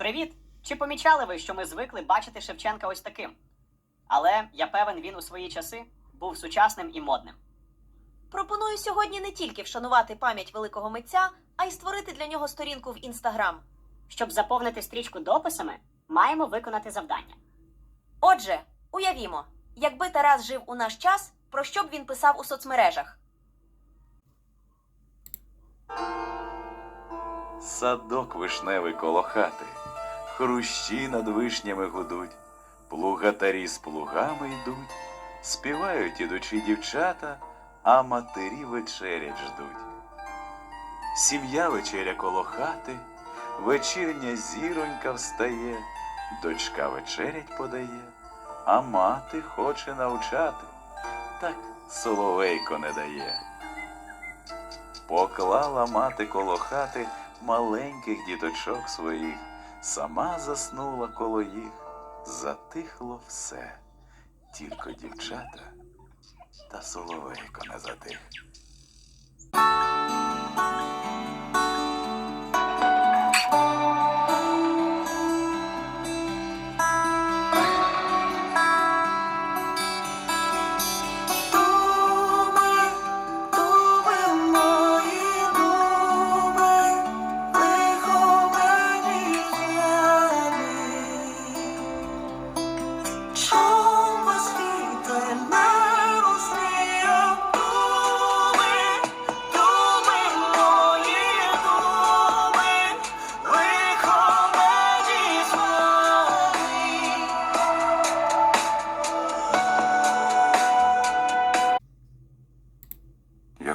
Привіт! Чи помічали ви, що ми звикли бачити Шевченка ось таким? Але я певен, він у свої часи був сучасним і модним. Пропоную сьогодні не тільки вшанувати пам'ять великого митця, а й створити для нього сторінку в інстаграм. Щоб заповнити стрічку дописами, маємо виконати завдання. Отже, уявімо, якби Тарас жив у наш час, про що б він писав у соцмережах? Садок вишневий коло хати, хрущі над вишнями гудуть, плугатарі з плугами йдуть, співають ідучі дівчата, а матері вечерять ждуть. Сім'я вечеря коло хати, вечірня зіронька встає, дочка вечерять подає, а мати хоче навчати, так соловейко не дає. Поклала мати коло хати маленьких діточок своїх, сама заснула коло їх, затихло все, тільки дівчата та соловейко не затих.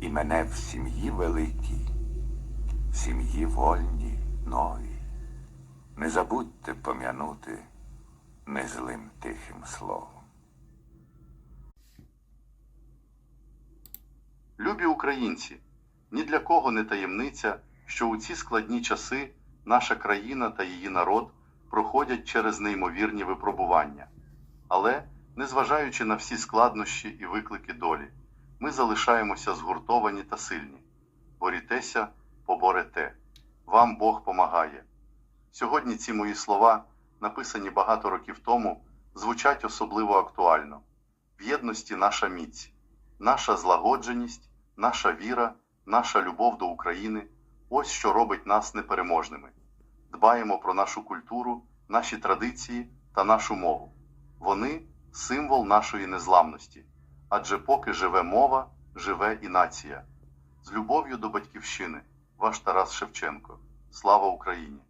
і мене в сім'ї великій, в сім'ї вольній, новій. Не забудьте пом'янути незлим тихим словом. Любі українці, ні для кого не таємниця, що у ці складні часи наша країна та її народ проходять через неймовірні випробування. Але, незважаючи на всі складнощі і виклики долі, ми залишаємося згуртовані та сильні. Борітеся, поборете. Вам Бог помагає. Сьогодні ці мої слова, написані багато років тому, звучать особливо актуально. В єдності наша міць, наша злагодженість, наша віра, наша любов до України ось що робить нас непереможними. Дбаємо про нашу культуру, наші традиції та нашу мову. Вони символ нашої незламності. Адже поки живе мова, живе і нація. З любов'ю до батьківщини, ваш Тарас Шевченко. Слава Україні!